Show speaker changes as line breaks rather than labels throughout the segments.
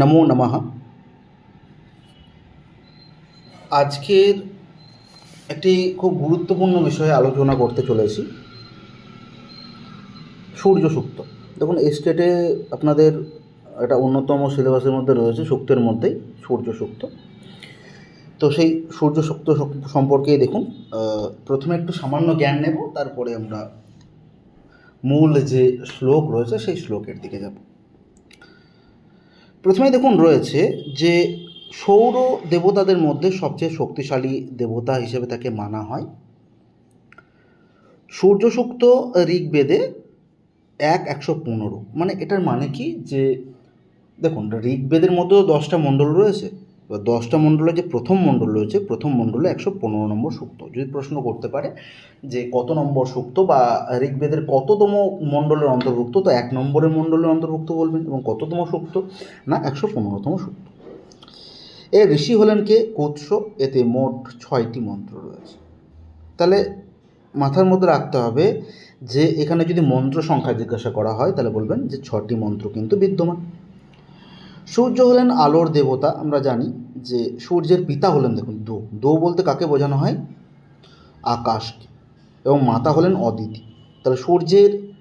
নমো নমঃ আজকের একটি খুব গুরুত্বপূর্ণ বিষয়ে আলোচনা করতে চলেছি। সূর্য সুক্ত দেখুন স্টেটে আপনাদের একটা অন্যতম সিলেবাসের মধ্যে রয়েছে সুক্তের মধ্যেই সূর্য সুক্ত তো সেই সূর্য সুক্ত সম্পর্কে দেখুন প্রথমে একটু সামান্য জ্ঞান নেব, তারপরে আমরা মূল যে শ্লোক রয়েছে, সেই শ্লোকের দিকে যাব। প্রথমে দেখুন রয়েছে যে সৌর দেবতাদের মধ্যে সবচেয়ে শক্তিশালী দেবতা হিসেবে তাকে মানা হয়। সূর্যসুক্ত ঋগ্বেদে এক একশো পনেরো। মানে এটার মানে কি? যে দেখুন, ঋগ্বেদের মধ্যেও দশটা মণ্ডল রয়েছে। দশটা মণ্ডলে যে প্রথম মণ্ডল রয়েছে, প্রথম মণ্ডলে একশো পনেরো নম্বর সূক্ত। যদি প্রশ্ন করতে পারে যে কত নম্বর সূক্ত বা ঋগ্বেদের কততম মণ্ডলের অন্তর্ভুক্ত, তো এক নম্বরের মণ্ডলের অন্তর্ভুক্ত বলবেন এবং কততম সূক্ত না একশো পনেরোতম সূক্ত। এ ঋষি হলেন কে? কুৎস। এতে মোট ছয়টি মন্ত্র রয়েছে। তাহলে মাথার মধ্যে রাখতে হবে যে এখানে যদি মন্ত্র সংখ্যা জিজ্ঞাসা করা হয়, তাহলে বলবেন যে ছটি মন্ত্র কিন্তু বিদ্যমান। সূর্য হলেন আলোর দেবতা আমরা জানি যে সূর্যের পিতা হলেন দেখুন দো। দো বলতে কাকে বোঝানো হয়? আকাশকে। এবং মাতা হলেন অদিতি। তাহলে সূর্যের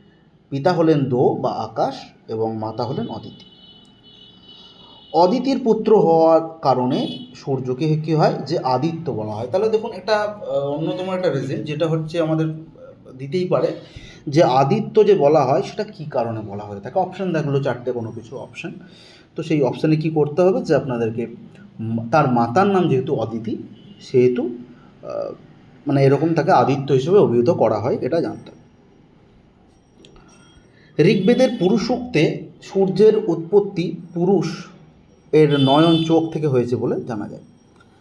পিতা হলেন দো বা আকাশ এবং মাতা হলেন অদিতি। অদিতির পুত্র হওয়ার কারণে সূর্যকে কী হয়? যে আদিত্য বলা হয়। তাহলে দেখুন আহ, অন্যতম একটা রিজন যেটা হচ্ছে আমাদের দিতেই পারে। যে আদিত্য যে বলা হয় সেটা কী কারণে বলা হয় তাকে অপশান দেখল চারটে কোনো কিছু অপশান তো সেই অপশানে কি করতে হবে যে আপনাদেরকে তার মাতার নাম যেহেতু অদিতি, সেহেতু মানে এরকম তাকে আদিত্য হিসেবে অভিহিত করা হয়, এটা জানতে হবে। ঋগ্বেদের পুরুষোক্তে সূর্যের উৎপত্তি পুরুষ এর নয়ন চোখ থেকে হয়েছে বলে জানা যায়।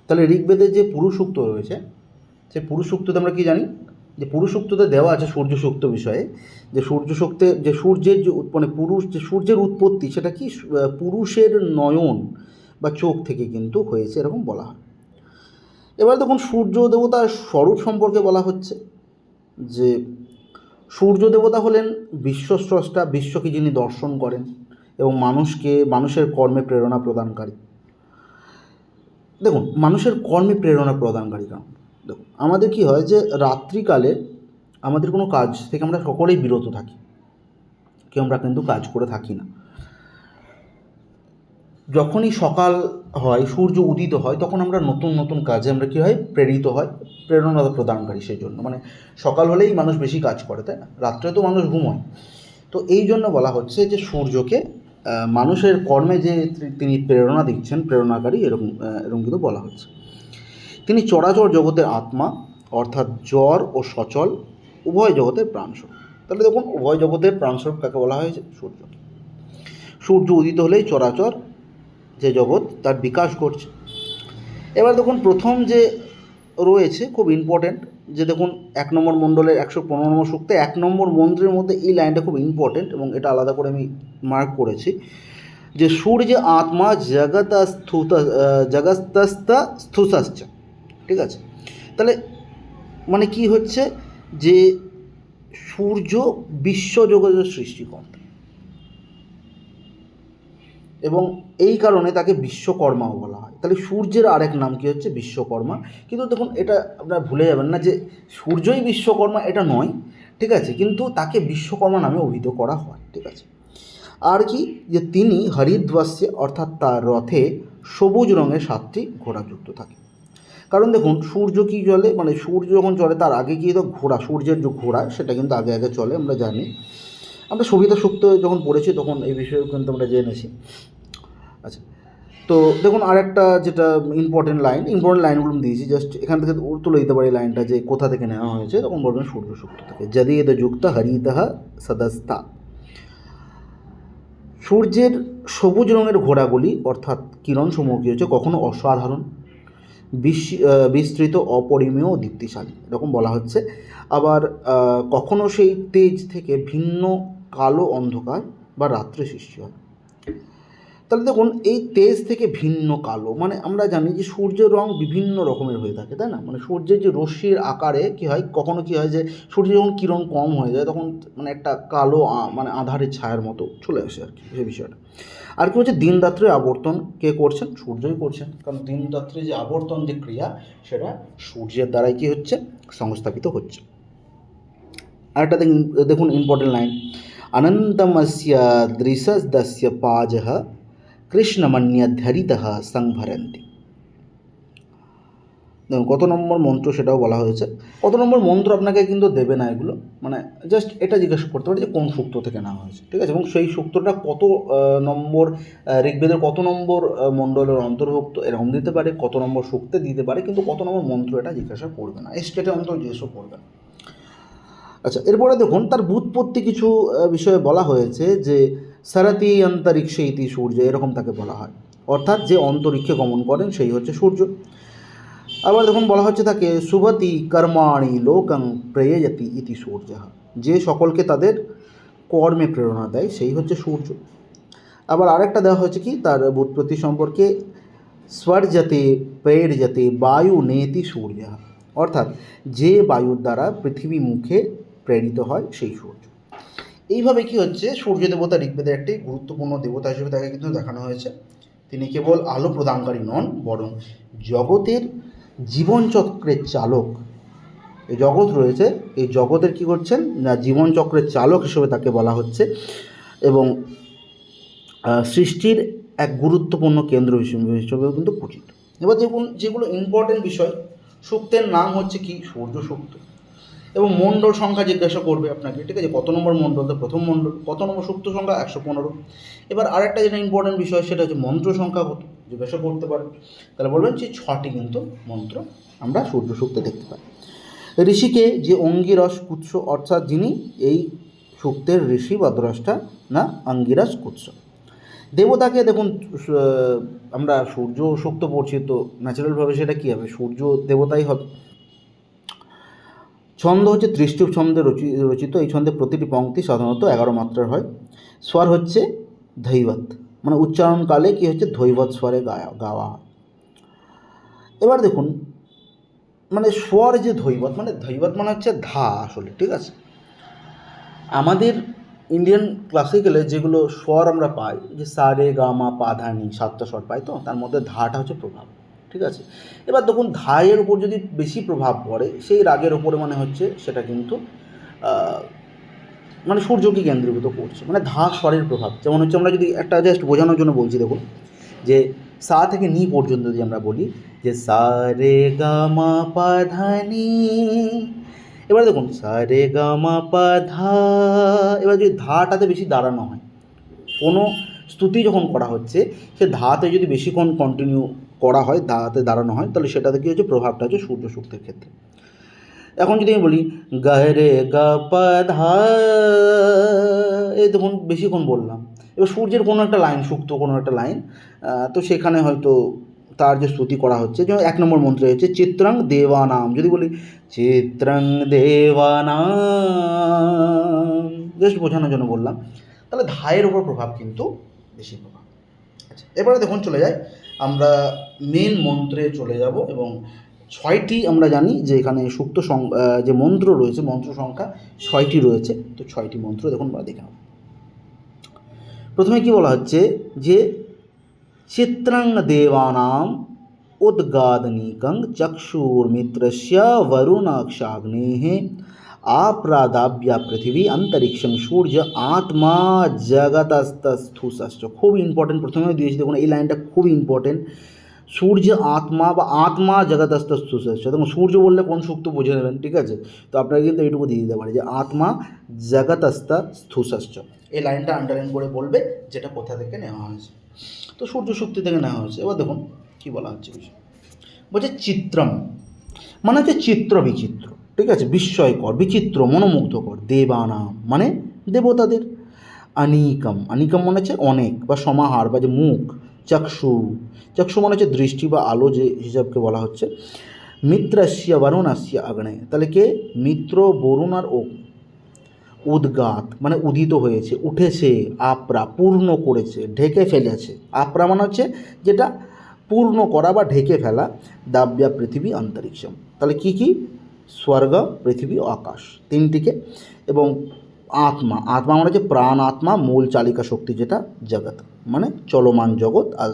তাহলে ঋগ্বেদের যে পুরুষোক্ত রয়েছে, সে পুরুষোক্ততে আমরা কি জানি? যে পুরুষোক্ততে দেওয়া আছে সূর্য সুক্ত বিষয়ে, যে সূর্য সুক্তে যে সূর্যের যে মানে পুরুষ, যে সূর্যের উৎপত্তি সেটা কি পুরুষের নয়ন বা চোখ থেকে কিন্তু হয়েছে এরকম বলা হয়। এবার দেখুন সূর্য দেবতার স্বরূপ সম্পর্কে বলা হচ্ছে যে সূর্য দেবতা হলেন বিশ্বস্রষ্টা বিশ্বকে যিনি দর্শন করেন এবং মানুষকে, মানুষের কর্মে প্রেরণা প্রদানকারী। দেখুন, মানুষের কর্মে প্রেরণা প্রদানকারী কারণ? আমাদের কি হয় যে রাত্রিকালে আমাদের কোনো কাজ থেকে আমরা সকলেই বিরত থাকি। কেউ আমরা কিন্তু কাজ করে থাকি না। যখনই সকাল হয়, সূর্য উদিত হয়, তখন আমরা নতুন নতুন কাজে আমরা কী হয়, প্রেরিত হয়, প্রেরণা প্রদানকারী সেই জন্য মানে সকাল হলেই মানুষ বেশি কাজ করে, তাই না? রাত্রে তো মানুষ ঘুমোয়। তো এই জন্য বলা হচ্ছে যে সূর্যকে মানুষের কর্মে যে তিনি প্রেরণা দিচ্ছেন, প্রেরণাকারী এরকম এরকম কিন্তু বলা হচ্ছে। তিনি চরাচর জগতের আত্মা, অর্থাৎ জ্বর ও সচল উভয় জগতের প্রাণস্বরূপ। তাহলে দেখুন, উভয় জগতের প্রাণস্বরূপ কাকে বলা হয়েছে? সূর্য। সূর্য উদিত হলেই চরাচর যে জগৎ, তার বিকাশ ঘটছে। এবার দেখুন, প্রথম যে রয়েছে, খুব ইম্পর্ট্যান্ট যে দেখুন, এক নম্বর মণ্ডলের একশো পনেরো নম্বর সূক্তে এক নম্বর মন্ত্রের মধ্যে এই লাইনটা খুব ইম্পর্ট্যান্ট এবং এটা আলাদা করে আমি মার্ক করেছি, যে সূর্য আত্মা জগত স্থুত জগস্তস্তা স্থুতাশ্চ ঠিক আছে? তাহলে মানে কি হচ্ছে যে সূর্য বিশ্বজগতের সৃষ্টিকর্তা এবং এই কারণে তাকে বিশ্বকর্মাও বলা হয়। তাহলে সূর্যের আরেক নাম কি হচ্ছে? বিশ্বকর্মা। কিন্তু দেখুন, এটা আপনারা ভুলে যাবেন না যে সূর্যই বিশ্বকর্মা, এটা নয়, ঠিক আছে? কিন্তু তাকে বিশ্বকর্মা নামে অভিহিত করা হয়, ঠিক আছে? আর কি? যে তিনি হরিদ্বাস্যে অর্থাৎ তার রথে সবুজ রঙের সাতটি ঘোড়া যুক্ত থাকে। কারণ দেখুন, সূর্য কি চলে মানে সূর্য যখন চলে, তার আগে গিয়ে তো ঘোড়া, সূর্যের যে ঘোড়া, সেটা কিন্তু আগে আগে চলে, আমরা জানি। আমরা সবিতা সুক্ত যখন পড়েছি, তখন এই বিষয়ে কিন্তু আমরা জেনেছি আচ্ছা তো দেখুন, আরেকটা যেটা ইম্পর্টেন্ট লাইন ইম্পর্টেন্ট লাইনগুলো দিয়েছি জাস্ট এখান থেকে তুলে দিতে পারি লাইনটা যে কোথা থেকে নেওয়া হয়েছে, তখন বলবেন সূর্য সুক্ত থেকে। যদি এদ যুক্ত হরিতহ সদস্তা। সূর্যের সবুজ রঙের ঘোড়াগুলি, অর্থাৎ কিরণসমূহ কী হচ্ছে কখনো অসাধারণ বিস্তৃত অপরিমেয় দীপ্তিশালী। এরকম বলা হচ্ছে। আবার কখনো সেই তেজ থেকে ভিন্ন কালো অন্ধকার বা রাত্রে সৃষ্টি হয়। তাহলে দেখুন, এই তেজ থেকে ভিন্ন কালো মানে আমরা জানি যে সূর্যের রং বিভিন্ন রকমের হয়ে থাকে, তাই না? মানে সূর্যের যে রশ্মির আকারে কী হয়, কখনো কী হয় যে সূর্য যখন কিরণ কম হয়ে যায়, তখন মানে একটা কালো মানে আধারের ছায়ার মতো চলে আসে আর কি সেই বিষয়টা। আর কি হচ্ছে দিন রাত্রে আবর্তন কে করছেন? সূর্যই করছেন। কারণ দিন রাত্রে যে আবর্তন যে ক্রিয়া, সেটা সূর্যের দ্বারাই কি হচ্ছে? সংস্থাপিত হচ্ছে। আরেকটা দেখুন দেখুন ইম্পর্টেন্ট লাইন অনন্তমস্য দৃশদস্য পাজ কৃষ্ণমন্যধরিত সংভরন্তি দেখুন, কত নম্বর মন্ত্র সেটাও বলা হয়েছে। কত নম্বর মন্ত্র আপনাকে কিন্তু দেবে না এগুলো। মানে জাস্ট এটা জিজ্ঞাসা করতে পারে যে কোন সূক্ত থেকে নেওয়া হয়েছে, ঠিক আছে? এবং সেই সূক্তটা কত নম্বর ঋগ্বেদের কত নম্বর মণ্ডলের অন্তর্ভুক্ত এরকম দিতে পারে, কত নম্বর সূক্তে দিতে পারে, কিন্তু কত নম্বর মন্ত্র এটা জিজ্ঞাসা করবে না। স্টেটে অন্তর জিজ্ঞাসা করবে না। আচ্ছা এরপরে দেখুন, তার বুৎপত্তি কিছু বিষয়ে বলা হয়েছে যে সারাতি অন্তরিক্ষে ইতি সূর্য, এরকম তাকে বলা হয়। অর্থাৎ যে অন্তরিক্ষে গমন করেন, সেই হচ্ছে সূর্য। আবার দেখুন, বলা হচ্ছে তাকে সুভতি কর্মাণি লোকং প্রেয়তি ইতি সূর্য। যে সকলকে তাদের কর্মে প্রেরণা দেয়, সেই হচ্ছে সূর্য। আবার আরেকটা দেওয়া হয়েছে কি, তার বুৎপত্তি সম্পর্কে, স্বর্জতে প্রেরজতে বায়ু নেতি সূর্য। অর্থাৎ যে বায়ুর দ্বারা পৃথিবী মুখে প্রেরিত হয়, সেই সূর্য। এইভাবে কি হচ্ছে? সূর্য দেবতা ঋগ্বেদের একটি গুরুত্বপূর্ণ দেবতা হিসেবে তাকে কিন্তু দেখানো হয়েছে। তিনি কেবল আলো প্রদানকারী নন, বরং জগতের জীবনচক্রের চালক। এই জগৎ রয়েছে। এই জগতের কি করছেন? না, জীবনচক্রের চালক হিসেবে তাকে বলা হচ্ছে এবং সৃষ্টির এক গুরুত্বপূর্ণ কেন্দ্র হিসেবে হিসেবেও কিন্তু পূজিত এবার যেগুলো যেগুলো ইম্পর্টেন্ট বিষয়, সূক্তের নাম হচ্ছে কি? সূর্য সূক্ত এবং মণ্ডল সংখ্যা জিজ্ঞাসা করবে আপনাকে, ঠিক আছে? কত নম্বর মণ্ডল? তো প্রথম মণ্ডল, কত নম্বর সূক্ত সংখ্যা? একশো পনেরো। এবার আরেকটা যেটা ইম্পর্টেন্ট বিষয়, সেটা হচ্ছে মন্ত্র সংখ্যা কত? জিজ্ঞাসা করতে পারে। তাহলে বলবেন যে ছটি কিন্তু মন্ত্র আমরা সূর্য সূক্তে দেখতে পাই। ঋষিকে যে অঙ্গিরস কুৎস, অর্থাৎ যিনি এই সূক্তের ঋষি বা দ্রষ্টা, না, অঙ্গিরস কুৎস। দেবতাকে দেখুন আমরা সূর্য সূক্ত পড়ছি, তো ন্যাচারালভাবে সেটা কী হবে? সূর্য দেবতাই হবে। ছন্দ হচ্ছে ত্রিষ্টুপ ছন্দে রচি, রচিত। এই ছন্দে প্রতিটি পংক্তি সাধারণত এগারো মাত্রার হয়। স্বর হচ্ছে ধৈবত মানে উচ্চারণকালে কি হচ্ছে? ধৈবত স্বরে গাওয়া। এবার দেখুন মানে স্বর যে ধৈবত মানে ধৈবত মানে হচ্ছে ধা আসলে, ঠিক আছে? আমাদের ইন্ডিয়ান ক্লাসিক্যালে যেগুলো স্বর আমরা পাই, যে সা, রে, গা, মা, পা, ধা, নি সাতটা স্বর পাই তো? তার মধ্যে ধাটা হচ্ছে প্রভাব। ঠিক আছে? এবার দেখুন ধায়ের উপর যদি বেশি প্রভাব পড়ে, সেই রাগের ওপরে মানে হচ্ছে সেটা কিন্তু মানে সূর্যকে কেন্দ্রীভূত করছে। মানে ধা স্বরের প্রভাব। যেমন হচ্ছে আমরা যদি একটা জাস্ট বোঝানোর জন্য বলছি, দেখুন, যে সা থেকে নি পর্যন্ত যদি আমরা বলি, যে সা রে গা মা পা ধা নি। এবার দেখুন, সা রে গা মা পা ধা। এবার যদি ধাটাতে বেশি দাঁড়ানো হয়, কোনো স্তুতি যখন করা হচ্ছে, সে ধাতে যদি বেশিক্ষণ কন্টিনিউ করা হয়, দাঁড়াতে, দাঁড়ানো হয়, তাহলে সেটাতে কী হচ্ছে? প্রভাবটা হচ্ছে সূর্য সূক্তের ক্ষেত্রে। এখন যদি আমি বলি গায়ে গা পা ধা, এই দেখুন বেশিক্ষণ বললাম। এবার সূর্যের কোনো একটা লাইন সুক্ত কোনো একটা লাইন তো সেখানে হয়তো তার যে স্তুতি করা হচ্ছে, যেমন এক নম্বর মন্ত্রে হচ্ছে, চিত্রাং দেবানাম। যদি বলি, চিত্রাং দেবানাম। জাস্ট বোঝানোর জন্য বললাম। তাহলে ধায়ের উপর প্রভাব কিন্তু বেশি প্রভাব। আচ্ছা এবারে দেখুন চলে যাই। আমরা মেন মন্ত্রে চলে যাব এবং ছয়টি আমরা জানি যে এখানে সুক্ত যে মন্ত্র রয়েছে, মন্ত্র সংখ্যা ছয়টি রয়েছে। তো ছয়টি মন্ত্র দেখুন আমরা দেখে প্রথমে কি বলা হচ্ছে? যে চিত্রাং দেবানাম উদ্গাদনীকং চক্ষুর্মিত্রস্য বরুণাক্ষাগ্নেः আপ্রাদাব্যা পৃথিবী অন্তরিক্ষং সূর্য আত্মা জগতস্তস্থুষশ্চ খুব ইম্পর্টেন্ট প্রথমে দিয়েছি দেখুন এই লাইনটা খুব ইম্পর্টেন্ট সূর্য আত্মা বা আত্মা জগতস্তস্থুষশ্চ দেখুন সূর্য বললে কোন সূক্ত বুঝে নেবেন ঠিক আছে তো আপনারা কিন্তু এইটুকু দিয়ে দিতে পারে যে আত্মা জগতস্থ স্থুষশ্চ এই লাইনটা আন্ডারলাইন করে বলবে যেটা কোথা থেকে নেওয়া হয়েছে তো সূর্য শক্তি থেকে নেওয়া হয়েছে এবার দেখুন কী বলা হচ্ছে বলছে চিত্রম মানে হচ্ছে চিত্র বিচিত্র ঠিক আছে? বিস্ময়কর, বিচিত্র, মনোমুগ্ধকর, দেবানাম মানে দেবতাদের। আনিকম আনিকম মানে হচ্ছে অনেক বা সমাহার বা যে মুখ, চক্ষু। চক্ষু মানে হচ্ছে দৃষ্টি বা আলো যে হিসাবকে বলা হচ্ছে। মিত্রাস্য, বরুণাস্য আগ্নে তাহলে কে? মিত্র, বরুণ আর ও উদ্গাত মানে উদিত হয়েছে, উঠেছে, আপরা, পূর্ণ করেছে, ঢেকে ফেলেছে। আপরা মানে হচ্ছে যেটা পূর্ণ করা বা ঢেকে ফেলা, দাব্যা পৃথিবী অন্তরিক্ষম তাহলে কি কি? স্বর্গ, পৃথিবী, আকাশ। তিনটিকে। এবং আত্মা। আত্মা মানে হচ্ছে প্রাণ আত্মা, মূল চালিকা শক্তি যেটা জগৎ। মানে চলমান জগৎ। আর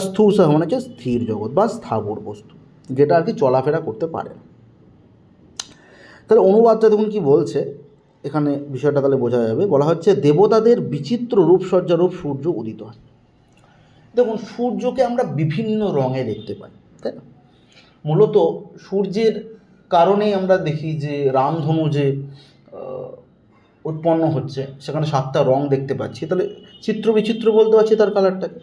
স্থূল মানে হচ্ছে স্থির জগৎ বা স্থাবর বস্তু, যেটা আর কি চলাফেরা করতে পারে তাহলে অনুবাদটা দেখুন কি বলছে। এখানে বিষয়টা তাহলে বোঝা যাবে। বলা হচ্ছে দেবতাদের বিচিত্র রূপসজ্জা রূপ সূর্য উদিত হয়। দেখুন, সূর্যকে আমরা বিভিন্ন রঙে দেখতে পাই, তাই না? মূলত সূর্যের কারণেই আমরা দেখি যে রামধনু যে উৎপন্ন হচ্ছে, সেখানে সাতটা রং দেখতে পাচ্ছি। তাহলে চিত্র বিচিত্র বলতে পারছি তার কালারটাকে।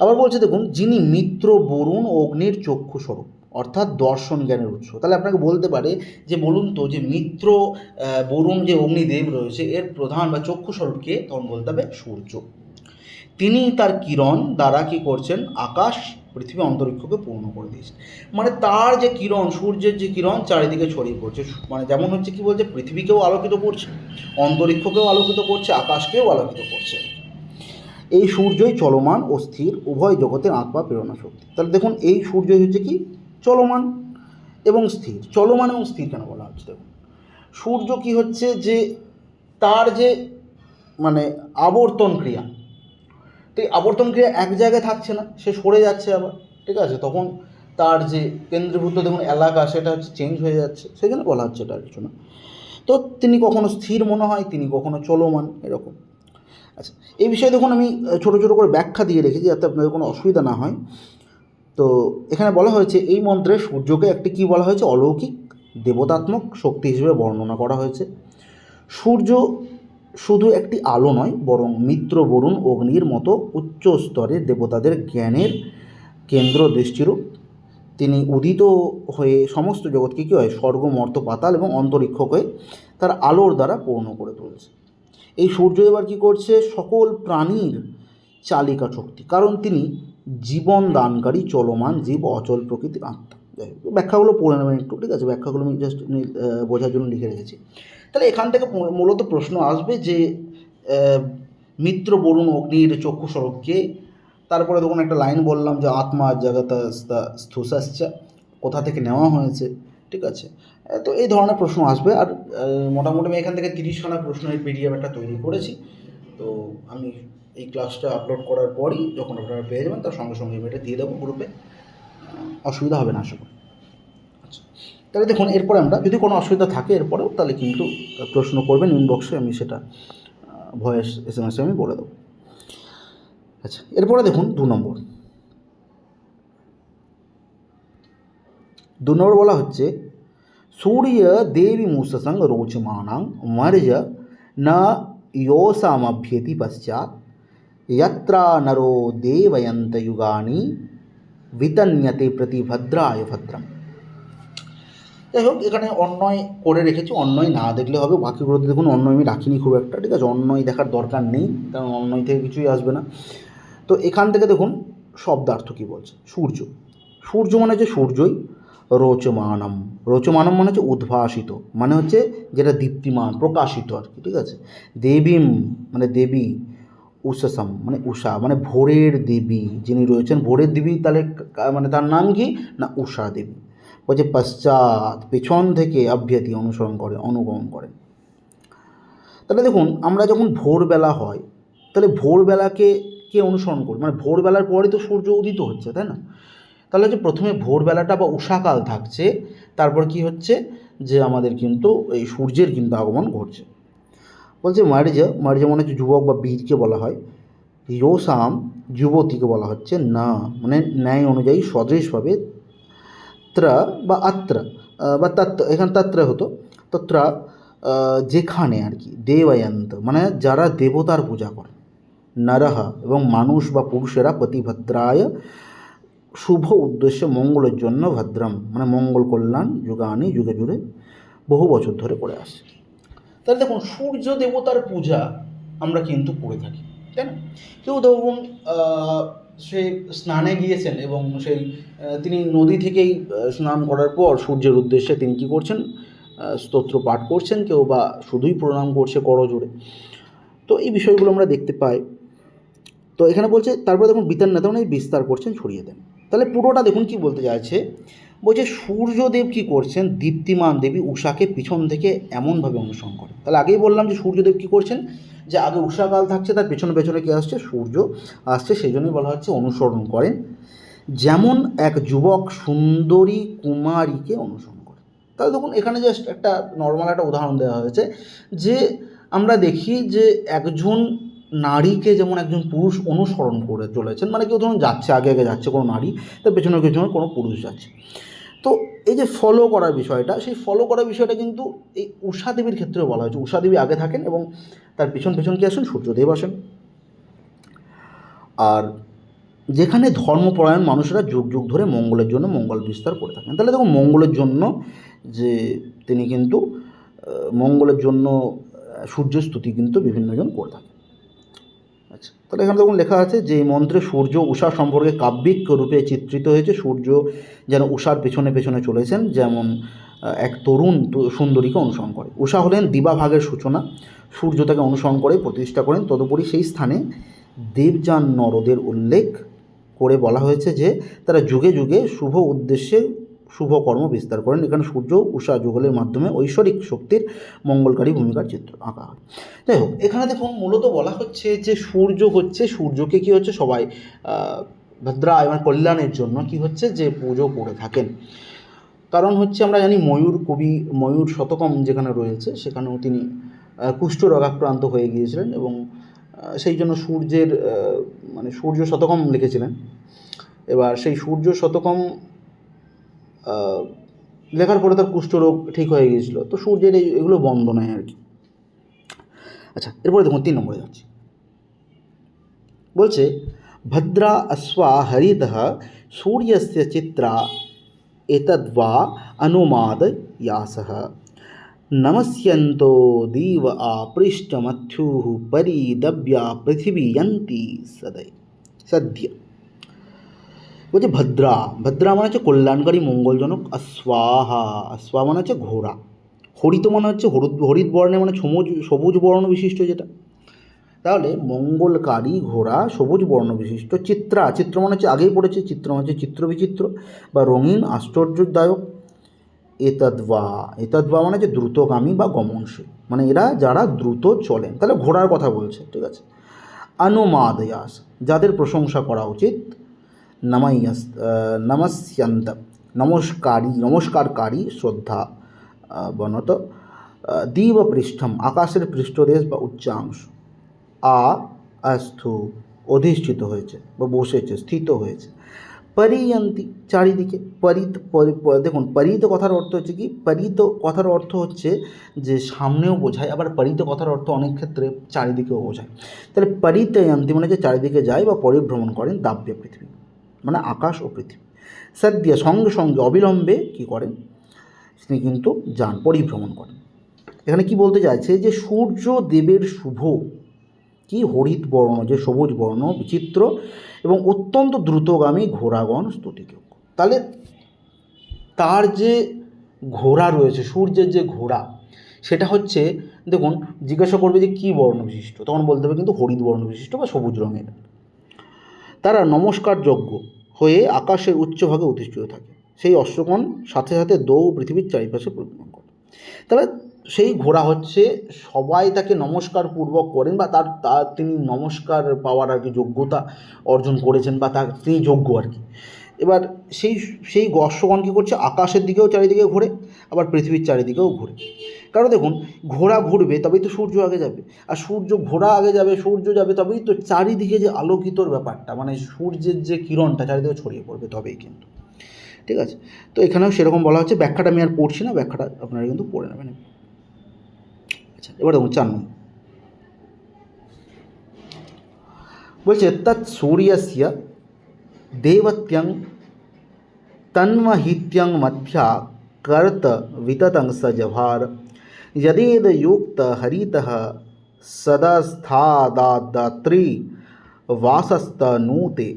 আবার বলছে, দেখুন, যিনি মিত্র, বরুণ, অগ্নির চক্ষু স্বরূপ, অর্থাৎ দর্শন জ্ঞানের উৎস। তাহলে আপনাকে বলতে পারে যে, বলুন তো, যে মিত্র বরুণ যে অগ্নিদেব রয়েছে, এর প্রধান বা চক্ষু স্বরূপকে তখন বলতে হবে সূর্য। তিনি তার কিরণ দ্বারা কি করছেন? আকাশ পৃথিবী অন্তরিক্ষকে পূর্ণ করে দিয়েছেন মানে তার যে কিরণ, সূর্যের যে কিরণ চারিদিকে ছড়িয়ে পড়ছে। মানে যেমন হচ্ছে কি বলছে, পৃথিবীকেও আলোকিত করছে, অন্তরিক্ষকেও আলোকিত করছে, আকাশকেও আলোকিত করছে। এই সূর্যই চলমান ও স্থির, উভয় জগতের আত্মা, প্রেরণা, শক্তি। তাহলে দেখুন, এই সূর্যই হচ্ছে কি? চলমান এবং স্থির। চলমান এবং স্থির কেন বলা হচ্ছে দেখুন? সূর্য কি হচ্ছে যে তার যে মানে আবর্তন ক্রিয়া তো এই আবর্তন ক্রিয়া এক জায়গায় থাকছে না, সে সরে যাচ্ছে আবার, ঠিক আছে? তখন তার যে কেন্দ্রীভূত দেখুন এলাকা, সেটা হচ্ছে চেঞ্জ হয়ে যাচ্ছে জন্য বলা হচ্ছে এটা আর কিছু না। তো তিনি কখনো স্থির মনে হয়, তিনি কখনো চলমান, এরকম। আচ্ছা এই বিষয়ে দেখুন আমি ছোটো ছোটো করে ব্যাখ্যা দিয়ে রেখেছি, যাতে আপনাদের কোনো অসুবিধা না হয়। তো এখানে বলা হয়েছে, এই মন্ত্রে সূর্যকে একটি কি বলা হয়েছে? অলৌকিক, দেবতাত্মক শক্তি হিসেবে বর্ণনা করা হয়েছে। সূর্য শুধু একটি আলো নয়, বরং মিত্র বরুণ অগ্নির মতো উচ্চ স্তরের দেবতাদের জ্ঞানের কেন্দ্র দৃষ্টিরূপ। তিনি উদিত হয়ে সমস্ত জগৎকে কী হয়, স্বর্গ, মর্ত, পাতাল এবং অন্তরিক্ষকে তার আলোর দ্বারা পূর্ণ করে তুলছে। এই সূর্য এবার কী করছে? সকল প্রাণীর চালিকা শক্তি। কারণ তিনি জীবন দানকারী, চলমান জীব, অচল প্রকৃতির আত্মা। ব্যাখ্যাগুলো পড়ে নেবেন একটু, ঠিক আছে? ব্যাখ্যাগুলো আমি জাস্ট বোঝার জন্য লিখে রেখেছি। তাহলে এখান থেকে মূলত প্রশ্ন আসবে যে মিত্র বরুণ অগ্নির চক্ষু স্বরূপকে, তারপরে তখন একটা লাইন বললাম যে, আত্মা জগত স্থুসাশ্চা, কোথা থেকে নেওয়া হয়েছে, ঠিক আছে? তো এই ধরনের প্রশ্ন আসবে। আর মোটামুটি আমি এখান থেকে তিরিশখানা প্রশ্নের পিডিএফ একটা তৈরি করেছি। তো আমি এই ক্লাসটা আপলোড করার পরই যখন আপনারা পেয়ে যাবেন, তার সঙ্গে সঙ্গে আমি এটা দিয়ে দেবো গ্রুপে অসুবিধা হবে না, আশা করি। আচ্ছা তাহলে দেখুন এরপরে আমরা যদি কোনো অসুবিধা থাকে এরপরেও তাহলে কিন্তু প্রশ্ন করবেন ইনবক্সে আমি সেটা ভয়েস এস এম এসে আমি বলে দেবো আচ্ছা এরপরে দেখুন দু নম্বর দু নম্বর বলা হচ্ছে সূর্য দেবী মুসসং রোচমানাং মর্য ন योसामभ्येति पश्चात् यत्रा नरो देवयन्त युगानि বিতন্যতে প্রতি ভদ্রায় ভদ্রম যাই হোক, এখানে অন্যয় করে রেখেছি, অন্যয় না দেখলে হবে। বাকিগুলোতে দেখুন, অন্যয় আমি রাখিনি খুব একটা, ঠিক আছে? অন্যয় দেখার দরকার নেই, কারণ অন্যয় থেকে কিছুই আসবে না। তো এখান থেকে দেখুন, শব্দার্থ কী বলছে? সূর্য। সূর্য মানে হচ্ছে সূর্যই, রোচমানম। রোচমানম মানে হচ্ছে উদ্ভাসিত মানে হচ্ছে যেটা দীপ্তিমান, প্রকাশিত আর কি, ঠিক আছে? দেবীম মানে দেবী, উষাসম মানে উষা মানে ভোরের দেবী যিনি রয়েছেন, ভোরের দেবী তাহলে মানে তার নাম কি? না, উষা দেবী। বলছে, পশ্চাৎ পেছন থেকে অভ্যতি অনুসরণ করে, অনুগমন করে। তাহলে দেখুন, আমরা যখন ভোরবেলা হয়, তাহলে ভোরবেলাকে কে অনুসরণ করি মানে ভোরবেলার পরে তো সূর্য উদিত হচ্ছে, তাই না? তাহলে হচ্ছে প্রথমে ভোরবেলাটা বা উষাকাল থাকছে, তারপর কি হচ্ছে? যে আমাদের কিন্তু এই সূর্যের কিন্তু আগমন ঘটছে। বলছে মার্জ মার্জ মানে হচ্ছে যুবক বা বীরকে বলা হয়। ইয়োসাম যুবতীকে বলা হচ্ছে, না মানে ন্যায় অনুযায়ী সদৃশভাবে ত্র বা আত্র বা তত্র, এখানে তত্র হতো। তত্র যেখানে আর কি, দেবায়ন্ত মানে যারা দেবতার পূজা করে। নরহ এবং মানুষ বা পুরুষেরা প্রতিভদ্রায় শুভ উদ্দেশ্য মঙ্গলের জন্য ভদ্রম মানে মঙ্গল কল্যাণ যুগানি যুগে যুগে বহু বছর ধরে করে আসছে তাহলে দেখুন, সূর্য দেবতার পূজা আমরা কিন্তু করে থাকি, তাই না? কেউ ধরুন সে স্নানে গিয়েছেন এবং সেই তিনি নদী থেকেই স্নান করার পর সূর্যের উদ্দেশ্যে তিনি কী করছেন? স্তোত্র পাঠ করছেন কেউ বা শুধুই প্রণাম করছে করজোড়ে তো এই বিষয়গুলো আমরা দেখতে পাই। তো এখানে বলছে, তারপরে দেখুন বিতান নেতা এই বিস্তার করছেন, ছড়িয়ে দেন। তাহলে পুরোটা দেখুন কি বলতে চাইছে? বলছে সূর্যদেব কি করছেন? দীপ্তিমান দেবী উষাকে পিছন থেকে এমনভাবে অনুসরণ করে। তাহলে আগেই বললাম যে সূর্যদেব কি করছেন? যে আগে উষাকাল থাকছে, তার পেছনে পেছনে কি আসছে? সূর্য আসছে সেই জন্যই বলা হচ্ছে অনুসরণ করেন। যেমন এক যুবক সুন্দরী কুমারীকে অনুসরণ করে। তাহলে দেখুন, এখানে জাস্ট একটা নর্মাল একটা উদাহরণ দেওয়া হয়েছে যে আমরা দেখি যে একজন নারীকে যেমন একজন পুরুষ অনুসরণ করে চলেছেন মানে কেউ ধরুন যাচ্ছে, আগে আগে যাচ্ছে কোনো নারী তার পেছনে পেছনে কোনো পুরুষ যাচ্ছে। তো এই যে ফলো করার বিষয়টা, সেই ফলো করার বিষয়টা কিন্তু এই উষা দেবীর ক্ষেত্রে বলা হয়েছে। উষা দেবী আগে থাকেন এবং তার পিছন পেছন কি আসেন? সূর্যদেব আসেন। আর যেখানে ধর্মপরায়ণ মানুষেরা যুগ যুগ ধরে মঙ্গলের জন্য মঙ্গল বিস্তার করে থাকেন। তাহলে দেখুন, মঙ্গলের জন্য যে তিনি কিন্তু মঙ্গলের জন্য সূর্য স্তুতি কিন্তু বিভিন্নজন করে থাকেন। আচ্ছা। তাহলে এখানে দেখুন লেখা আছে যে মন্ত্রে সূর্য উষা সম্পর্কে কাব্যিক রূপে চিত্রিত হয়েছে। সূর্য যেন উষার পেছনে পেছনে চলেছেন, যেমন এক তরুণ সুন্দরীকে অনুসরণ করে। উষা হলেন দিবাভাগের সূচনা। সূর্য তাকে অনুসরণ করে, প্রতিষ্ঠা করেন। তদুপরি সেই স্থানে দেবযান নরদের উল্লেখ করে বলা হয়েছে যে, তারা যুগে যুগে শুভ উদ্দেশ্যে শুভ কর্ম বিস্তার করেন। এখানে সূর্য, উষা যুগলের মাধ্যমে ঐশ্বরিক শক্তির মঙ্গলকারী ভূমিকার চিত্র আঁকা। হয় যাই হোক, এখানে দেখুন, মূলত বলা হচ্ছে যে সূর্য হচ্ছে, সূর্যকে কি হচ্ছে সবাই ভদ্রা এবং কল্যাণের জন্য কি হচ্ছে যে পুজো করে থাকেন। কারণ হচ্ছে আমরা জানি ময়ূর কবি, ময়ূর শতকম যেখানে রয়েছে, সেখানেও তিনি কুষ্ঠ রোগাক্রান্ত হয়ে গিয়েছিলেন এবং সেই জন্য সূর্যের মানে সূর্য শতকম লিখেছিলেন। এবার সেই সূর্য শতকম লেখার পরে তার কুষ্ঠরোগ ঠিক হয়ে গিয়েছিল। তো সূর্যের এগুলো বন্দনায় আর কি। আচ্ছা এরপরে দেখুন তিন নম্বরে যাচ্ছি। বলছে, ভদ্রা অশ্বা হরিত সূর্যস্য চিত্রা এতদ্বা অনুমাদ ইয়াসহ নমস্যন্তো দীব আপৃষ্টমথ্যু পরিদব্য়া পৃথিবীয়ন্তি সদয়। সদ্য। বলছে ভদ্রা ভদ্রা মানে হচ্ছে কল্যাণকারী, মঙ্গলজনক অশ্বাহা অশ্বা মানে হচ্ছে ঘোড়া। হরিত মানে হচ্ছে হলুদ হরিত বর্ণে মানে সবুজ সবুজ বর্ণ বিশিষ্ট যেটা। তাহলে মঙ্গলকারী, ঘোড়া, সবুজ বর্ণ বিশিষ্ট, চিত্রা, চিত্র মানে হচ্ছে আগেই পড়েছে, চিত্র মানে হচ্ছে চিত্র বিচিত্র, বা রঙিন, আশ্চর্যদায়ক। এতদ্বা এতদ্বা মানে হচ্ছে দ্রুতগামী বা গমনশীল মানে এরা যারা দ্রুত চলেন। তাহলে ঘোড়ার কথা বলছে, ঠিক আছে। অনুমাদয়াস যাদের প্রশংসা করা উচিত নমাইয়াস নমস্যন্ত। নমস্কারী, নমস্কারকারী শ্রদ্ধা বনত দ্বীপ পৃষ্ঠম আকাশের পৃষ্ঠদেশ বা উচ্চাংশ। আ আস্থু অধিষ্ঠিত হয়েছে বা বসেছে, স্থিত হয়েছে। পরিয়ন্তি, চারিদিকে পরিত, পরি- দেখুন, পরিত কথার অর্থ হচ্ছে কি? পরিত কথার অর্থ হচ্ছে যে সামনেও বোঝায়, আবার পরিত কথার অর্থ অনেক ক্ষেত্রে চারিদিকেও বোঝায়। তাহলে পরিতয়ন্তি মানে যে চারিদিকে যায় বা পরিভ্রমণ করেন দাব্য পৃথিবী। মানে আকাশ ও পৃথিবী। সদ্য সঙ্গে সঙ্গে অবিলম্বে কি করেন? তিনি কিন্তু যান, পরিভ্রমণ করেন। এখানে কি বলতে চাইছে যে সূর্য দেবের শুভ, কি হরিত বর্ণ, যে সবুজ বর্ণ, বিচিত্র এবং অত্যন্ত দ্রুতগামী ঘোড়াগণ স্তুতিযোগ্য। তাহলে তার যে ঘোড়া রয়েছে, সূর্যের যে ঘোড়া, সেটা হচ্ছে, দেখুন, জিজ্ঞাসা করবে যে কী বর্ণ বিশিষ্ট? তখন বলতে হবে কিন্তু হরিত বর্ণ বিশিষ্ট বা সবুজ রঙের। তারা নমস্কার নমস্কারযোগ্য হয়ে আকাশের উচ্চভাগে অধিষ্ঠিত থাকে। সেই অশ্বগণ সাথে সাথে দৌ পৃথিবীর চারিপাশে পরিভ্রমণ করে। তাহলে সেই ঘোড়া হচ্ছে সবাই তাকে নমস্কার পূর্বক করেন বা তার তার তিনি নমস্কার পাওয়ার আর কি যোগ্যতা অর্জন করেছেন বা তার তিনি যোগ্য আর কি। এবার সেই সেই অশ্বগণ কী করছে? আকাশের দিকেও চারিদিকে ঘোরে, আবার পৃথিবীর চারিদিকেও ঘোরে। কারণ দেখুন, ঘোড়া ঘুরবে তবেই তো সূর্য আগে যাবে। আর সূর্য ঘোড়া আগে যাবে, সূর্য যাবে তবেই তো চারিদিকে যে আলোকিতর ব্যাপারটা মানে সূর্যের যে কিরণটা চারিদিকে ছড়িয়ে পড়বে তবেই কিন্তু। ঠিক আছে? তো এখানেও সেরকম বলা হচ্ছে, ব্যাখ্যাটা আমি আর পড়ছি না, ব্যাখ্যাটা আপনারা কিন্তু পড়ে নেবেন। আচ্ছা এবার দেখুন নম্বর। বলছে, তৎ সূর্যস্য দেবত্যং তন্মহিত্যং মধ্যা কর্ত বিততং স यदेदयोक्त हरितः सदस्थादादात्री বাসস্তনুতে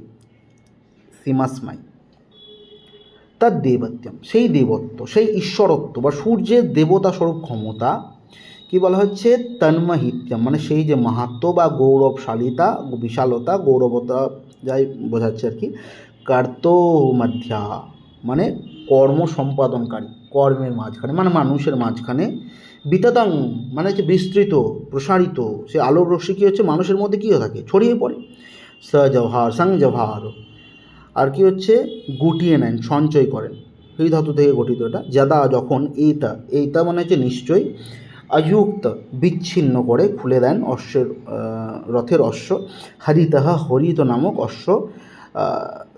সীমাসমাই তার দেবত্যম সেই দেবত্ব, সেই ঈশ্বরত্ব বা সূর্যের দেবতা স্বরূপ ক্ষমতা কি বলা হচ্ছে? তন্মহিত্যম মানে সেই যে মাহাত্ম বা গৌরবশালিতা, বিশালতা, গৌরবতা, যাই বোঝাচ্ছে আর কি, কর্তমধ্যা। মানে কর্ম সম্পাদনকারী, কর্মের মাঝখানে মানে মানুষের মাঝখানে বিতাতাং মানে হচ্ছে বিস্তৃত, প্রসারিত, সে আলোক রশ্মি কী হচ্ছে? মানুষের মধ্যে কী থাকে? ছড়িয়ে পড়ে। সজহার সংজহার আর কি হচ্ছে? গুটিয়ে নেন, সঞ্চয় করেন। এই ধাতু থেকে গঠিত এটা। যাদা যখন এইটা এইটা মানে হচ্ছে নিশ্চয়ই অযুক্ত বিচ্ছিন্ন করে খুলে দেন অশ্বের রথের অশ্ব। হরিতহা হরিত নামক অশ্ব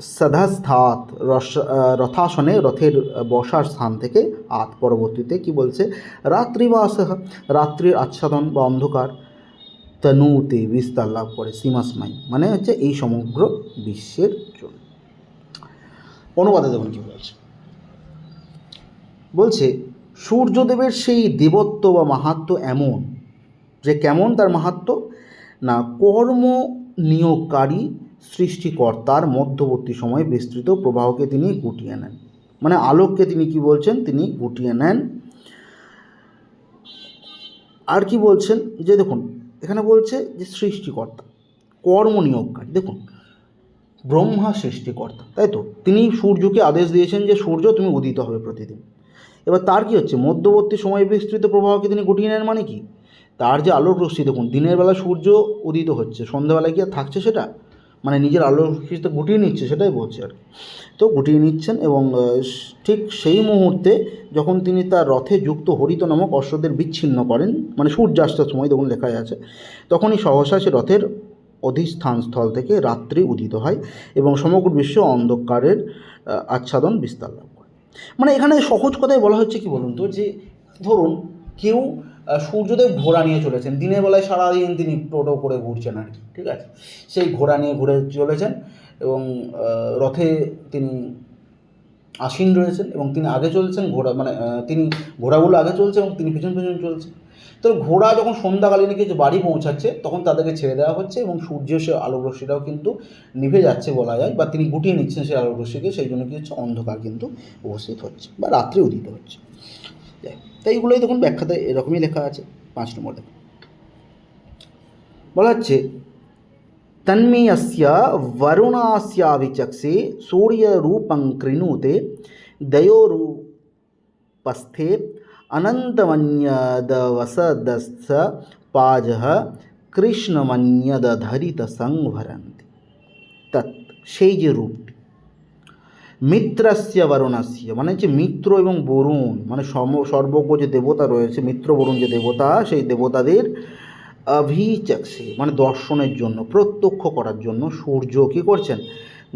সদাস্থাত রস রথাসনে রথের বসার স্থান থেকে আত পরবর্তীতে কি বলছে? রাত্রিবাস রাত্রির আচ্ছাদন বা অন্ধকার তনুতে বিস্তার লাভ করে সীমাসময়। মানে হচ্ছে এই সমগ্র বিশ্বের জন্য। অনুবাদে দেখুন কি বলছে? বলছে, সূর্যদেবের সেই দেবত্ব বা মাহাত্ম এমন যে কেমন তার মাহাত্ম? না কর্ম নিয়োগকারী সৃষ্টিকর্তার মধ্যবর্তী সময়ে বিস্তৃত প্রবাহকে তিনি গুটিয়ে নেন। মানে আলোককে তিনি কি বলছেন? তিনি গুটিয়ে নেন। আর কি বলছেন? যে দেখুন, এখানে বলছে যে সৃষ্টিকর্তা, কর্ম নিয়োগকারী। দেখুন, ব্রহ্মা সৃষ্টিকর্তা, তাই তো? তিনি সূর্যকে আদেশ দিয়েছেন যে, সূর্য, তুমি উদিত হবে প্রতিদিন। এবার তার কি হচ্ছে? মধ্যবর্তী সময় বিস্তৃত প্রবাহকে তিনি গুটিয়ে নেন মানে কি? তার যে আলোর রশ্মি দেখুন, দিনের বেলা সূর্য উদিত হচ্ছে, সন্ধ্যাবেলায় কি আর থাকছে সেটা? মানে নিজের রশ্মিটা গুটিয়ে নিচ্ছে, সেটাই বলছে আর তো গুটিয়ে নিচ্ছেন এবং ঠিক সেই মুহূর্তে যখন তিনি তার রথে যুক্ত হরিত নামক অশ্বদের বিচ্ছিন্ন করেন মানে সূর্যাস্তের সময় দেখুন লেখা আছে, তখনই সহসা সে রথের অধিষ্ঠান স্থল থেকে রাত্রি উদিত হয় এবং সমগ্র বিশ্ব অন্ধকারের আচ্ছাদন বিস্তার লাভ করে। মানে এখানে সহজ কথায় বলা হচ্ছে কি বলুন তো? যে ধরুন কেউ সূর্যদেব ঘোড়া নিয়ে চলেছেন। দিনের বেলায় সারাদিন তিনি টোটো করে ঘুরছেন আর কি, ঠিক আছে? সেই ঘোড়া নিয়ে ঘুরে চলেছেন এবং রথে তিনি আসীন রয়েছেন এবং তিনি আগে চলছেন ঘোড়া মানে তিনি ঘোড়াগুলো আগে চলছে এবং তিনি পিছন পিছন চলছেন। তো ঘোড়া যখন সন্ধ্যাকালীন কিছু বাড়ি পৌঁছাচ্ছে, তখন তাদেরকে ছেড়ে দেওয়া হচ্ছে এবং সূর্যের সে আলোক রশ্মিটাও কিন্তু নিভে যাচ্ছে বলা যায় বা তিনি গুটিয়ে নিচ্ছেন সেই আলোক রশ্মিকে সেই জন্য কি হচ্ছে? অন্ধকার কিন্তু উপস্থিত হচ্ছে বা রাত্রে উদিত হচ্ছে। যাই। তাই এইগুলোই দেখুন ব্যাখ্যাতে এরকমই লেখা আছে, পাঁচ নম্বর দেখুন। বলা হচ্ছে, তন্মেয়স্য বরুণাস্যাভিচক্ষে সূর্যরূপং কৃণুতে দয়োরূপস্থে অনন্তমন্যদবসদস্থ পাজः কৃষ্ণমন্যদধরিত সংভরন্তি তৎ সেই যে রূপটি মিত্রস্য বরুণস্য মানে হচ্ছে মিত্র এবং বরুণ মানে সম, সর্বজ্ঞ যে দেবতা রয়েছে, মিত্র বরুণ যে দেবতা, সেই দেবতাদের অভিচক্ষে মানে দর্শনের জন্য, প্রত্যক্ষ করার জন্য সূর্য কী করছেন?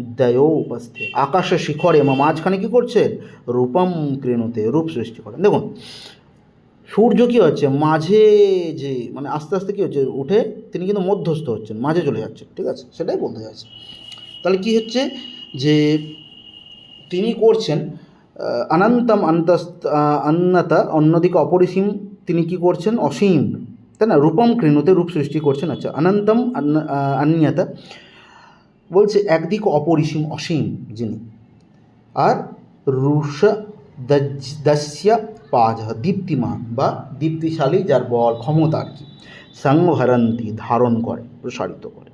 দয় উপস্থে আকাশের শিখরে বা মাঝখানে কী করছেন? রূপম কৃণুতে রূপ সৃষ্টি করেন। দেখুন, সূর্য কী হচ্ছে? মাঝে যে মানে আস্তে আস্তে কী হচ্ছে? উঠে তিনি কিন্তু মধ্যস্থ হচ্ছেন, মাঝে চলে যাচ্ছেন, ঠিক আছে? সেটাই বলতে চাইছে। তাহলে কী হচ্ছে? যে তিনি করছেন অনন্তম অন্তস্ত অন্যতা অন্যদিকে অপরিসীম তিনি কি করছেন? অসীম। তাই না? রূপম কৃণুতে রূপ সৃষ্টি করছেন। আচ্ছা অনন্তম অন্যতা। বলছে, একদিক অপরিসীম, অসীম যিনি। আর রুষ দস্য পাজ দীপ্তিমান বা দীপ্তিশালী যার বল ক্ষমতা আর কি। সংহরন্তি ধারণ করে, প্রসারিত করে।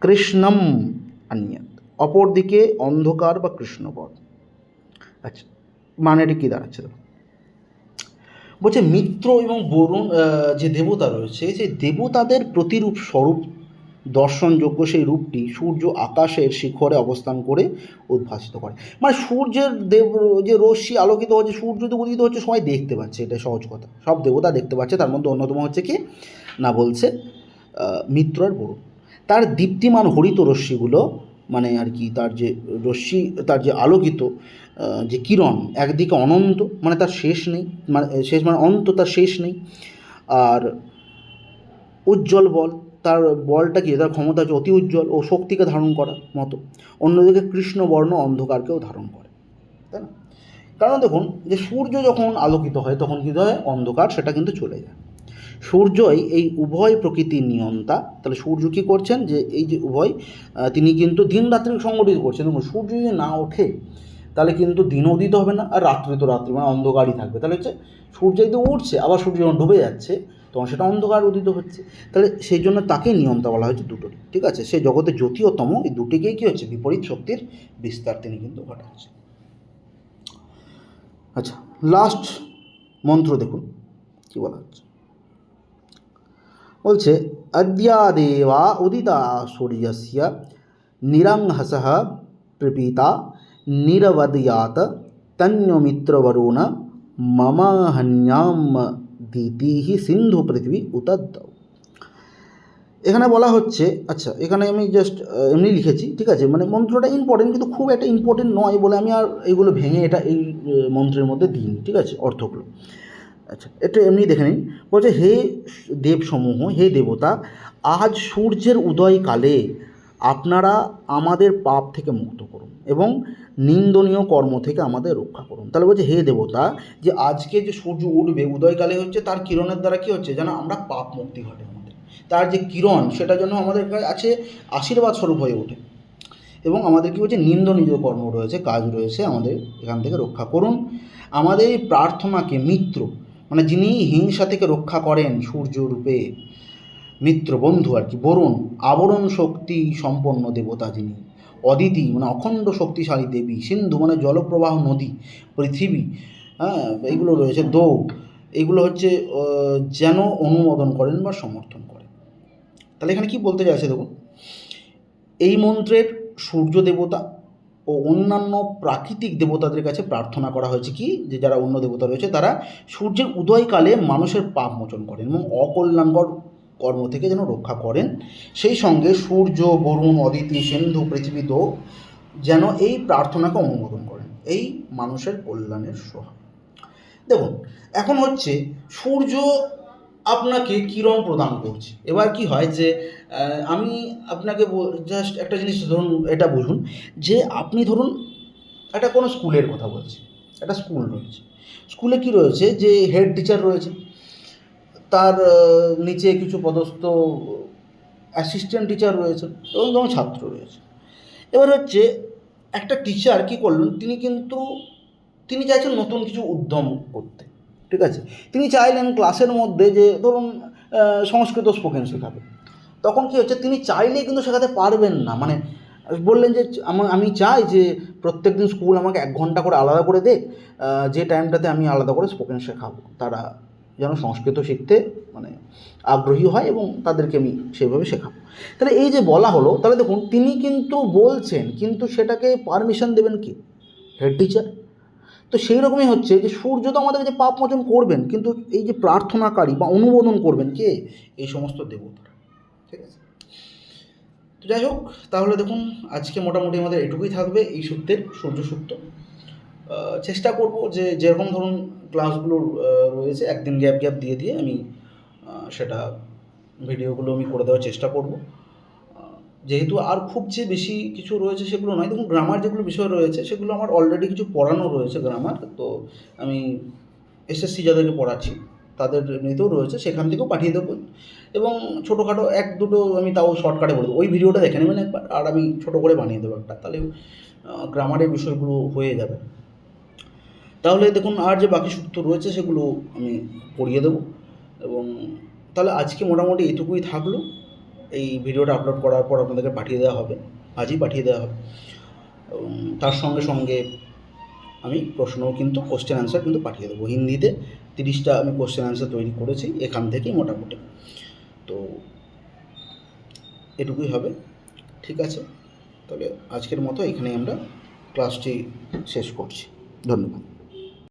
কৃষ্ণম অন্যত। অপরদিকে অন্ধকার বা কৃষ্ণবর আচ্ছা মানেটি কী দাঁড়াচ্ছে বলছে মিত্র এবং বরুণ যে দেবতা রয়েছে, সেই দেবতাদের প্রতিরূপ স্বরূপ, দর্শনযোগ্য সেই রূপটি সূর্য আকাশের শিখরে অবস্থান করে উদ্ভাসিত করে। মানে সূর্যের দেব, যে রশ্মি আলোকিত হচ্ছে, সূর্য তো উদিত হচ্ছে, সবাই দেখতে পাচ্ছে, এটা সহজ কথা। সব দেবতা দেখতে পাচ্ছে, তার মধ্যে অন্যতম হচ্ছে কি? না বলছে মিত্র আর বরুণ। তার দীপ্তিমান হরিত রশ্মিগুলো মানে আর কি, তার যে রশ্মি, তার যে আলোকিত যে কিরণ, একদিকে অনন্ত মানে তার শেষ নেই মানে শেষ মানে অন্ত তার শেষ নেই। আর উজ্জ্বল বল, তার বলটা কি, তার ক্ষমতা হচ্ছে অতি উজ্জ্বল, ও শক্তিকে ধারণ করার মতো। অন্যদিকে কৃষ্ণবর্ণ অন্ধকারকেও ধারণ করে, তাই না? কারণ দেখুন, যে সূর্য যখন আলোকিত হয়, তখন কী হয়? অন্ধকার, সেটা কিন্তু চলে যায়। সূর্যই এই উভয় প্রকৃতির নিয়ন্তা। তাহলে সূর্য কী করছেন? যে এই যে উভয় তিনি কিন্তু দিন রাত্রি সংগঠিত করছেন। সূর্য যদি না ওঠে তাহলে কিন্তু দিনও উদিত হবে না, আর রাত্রে তো রাত্রি মানে অন্ধকারই থাকবে। তাহলে হচ্ছে সূর্য যদি উঠছে, আবার সূর্য যখন ডুবে যাচ্ছে, তখন সেটা অন্ধকার উদিত হচ্ছে। তাহলে সেই জন্য তাকে নিয়মটা বলা হয়েছে দুটোরই ঠিক আছে? সেই জগতে জ্যোতি ও তম এই দুটিকেই কী হচ্ছে? বিপরীত শক্তির বিস্তার তিনি কিন্তু ঘটাচ্ছে আচ্ছা লাস্ট মন্ত্র দেখুন, কি বলা হচ্ছে? বলছে অদ্যাদেবা উদিতা সূর্যস্য নিরংহসः প্রপীতা তন্যমিত্রবরুণ মম হন্যাম দিতিः সিন্ধু পৃথিবী উতদ্দৌ এখানে বলা হচ্ছে আচ্ছা এখানে আমি জাস্ট এমনি লিখেছি, ঠিক আছে? মানে মন্ত্রটা ইম্পর্টেন্ট কিন্তু খুব একটা ইম্পর্টেন্ট নয় বলে আমি আর এইগুলো ভেঙে এটা এই মন্ত্রের মধ্যে দিইনি, ঠিক আছে? অর্থগুলো। আচ্ছা এটা এমনি দেখে নিন। বলছে, হে দেবসমূহ, হে দেবতা, আজ সূর্যের উদয়কালে আপনারা আমাদের পাপ থেকে মুক্ত করুন এবং নিন্দনীয় কর্ম থেকে আমাদের রক্ষা করুন। তাহলে বলছে, হে দেবতা, যে আজকে যে সূর্য উঠবে, উদয়কালে হচ্ছে, তার কিরণের দ্বারা কী হচ্ছে? যেন আমরা পাপ মুক্তি ঘটে আমাদের। তার যে কিরণ, সেটা যেন আমাদের কাছে আশীর্বাদ স্বরূপ হয়ে ওঠে। এবং আমাদের কী হচ্ছে নিন্দনীয় কর্ম রয়েছে, কাজ রয়েছে, আমাদের এখান থেকে রক্ষা করুন। আমাদের এই প্রার্থনাকে মিত্র মানে যিনি হিংসা থেকে রক্ষা করেন সূর্য রূপে, মিত্র বন্ধু আর কি, বরুণ, আবরণ শক্তি সম্পন্ন দেবতা যিনি অদিতি মানে অখণ্ড শক্তিশালী দেবী, সিন্ধু মানে জলপ্রবাহ নদী, পৃথিবী হ্যাঁ এইগুলো রয়েছে, দৌ এগুলো হচ্ছে যেন অনুমোদন করেন বা সমর্থন করেন। তাহলে এখানে কি বলতে চাইছে দেখুন, এই মন্ত্রের সূর্য দেবতা ও অন্যান্য প্রাকৃতিক দেবতাদের কাছে প্রার্থনা করা হয়েছে কি, যে যারা অন্য দেবতা রয়েছে তারা সূর্যের উদয়কালে মানুষের পাপ মোচন করেন এবং অকল্যাণকর কর্ম থেকে যেন রক্ষা করেন। সেই সঙ্গে সূর্য, বরুণ, অদিতি, সিন্ধু, পৃথিবী দো যেন এই প্রার্থনাকে অনুমোদন করেন। এই মানুষের কল্যাণের সহায় দেখুন, এখন হচ্ছে সূর্য আপনাকে কিরণ প্রদান করছে? এবার কি হয় যে আমি আপনাকে জাস্ট একটা জিনিস ধরুন, এটা বুঝুন যে, আপনি ধরুন একটা কোনো স্কুলের কথা বলছি, একটা স্কুল রয়েছে। স্কুলে কি রয়েছে যে হেড টিচার রয়েছে। তার নিচে কিছু পদস্থ অ্যাসিস্ট্যান্ট টিচার রয়েছে এবং যেমন ছাত্র রয়েছে। এবার হচ্ছে, একটা টিচার কি করলেন, তিনি কিন্তু, তিনি চাইছেন নতুন কিছু উদ্যম করতে, ঠিক আছে? তিনি চাইলেন ক্লাসের মধ্যে যে, ধরুন সংস্কৃত স্পোকেন শেখাবে। তখন কি হচ্ছে, তিনি চাইলেই কিন্তু শেখাতে পারবেন না। মানে বললেন যে, আমি চাই যে প্রত্যেক দিন স্কুল আমাকে এক ঘণ্টা করে আলাদা করে দেখ যে টাইমটাতে আমি আলাদা করে স্পোকেন শেখাবো। তারা যেন সংস্কৃত শিখতে মানে আগ্রহী হয় এবং তাদেরকে আমি সেইভাবে শেখাবো। তাহলে এই যে বলা হলো, তাহলে দেখুন, তিনি কিন্তু বলছেন, কিন্তু সেটাকে পারমিশন দেবেন কি? হেড টিচার তো সেই রকমই হচ্ছে যে সূর্য তো আমাদের যে পাপ মোচন করবেন, কিন্তু এই যে প্রার্থনাকারী বা অনুমোদন করবেন কে? এই সমস্ত দেবতারা। ঠিক আছে? তো যাই হোক, তাহলে দেখুন, আজকে মোটামুটি আমাদের এটুকুই থাকবে এই সূত্রের সূর্য সূত্র। চেষ্টা করব যে যেরকম ধরুন ক্লাসগুলো রয়েছে, একদিন গ্যাপ গ্যাপ দিয়ে দিয়ে আমি সেটা ভিডিওগুলো আমি করে দেওয়ার চেষ্টা করব। যেহেতু আর খুব যে বেশি কিছু রয়েছে সেগুলো নয়, দেখুন গ্রামার যেগুলো বিষয় রয়েছে, সেগুলো আমার অলরেডি কিছু পড়ানো রয়েছে গ্রামার তো আমি এসএসসি যাদেরকে পড়াচ্ছি, তাদের এমনিতেও রয়েছে, সেখান থেকেও পাঠিয়ে দেবো। এবং ছোটোখাটো এক দুটো আমি তাও শর্টকাটে বলে দেবো। ওই ভিডিওটা দেখে নেবেন একবার, আর আমি ছোটো করে বানিয়ে দেবো একটা তাহলে গ্রামারের বিষয়গুলো হয়ে যাবে। তাহলে দেখুন আর যে বাকি সূত্র রয়েছে সেগুলো আমি পড়িয়ে দেবো। এবং তাহলে আজকে মোটামুটি এইটুকুই থাকল। এই ভিডিওটা আপলোড করার পর আপনাদেরকে পাঠিয়ে দেওয়া হবে। আজই পাঠিয়ে দেওয়া হবে। তার সঙ্গে সঙ্গে আমি প্রশ্নও কিন্তু কোশ্চেন অ্যান্সার কিন্তু পাঠিয়ে দেবো। হিন্দিতে তিরিশটা আমি কোশ্চেন অ্যান্সার তৈরি করেছি এখান থেকেই মোটামুটি। তো এটুকুই হবে। ঠিক আছে? তবে আজকের মতো এখানেই আমরা ক্লাসটি শেষ করছি। ধন্যবাদ।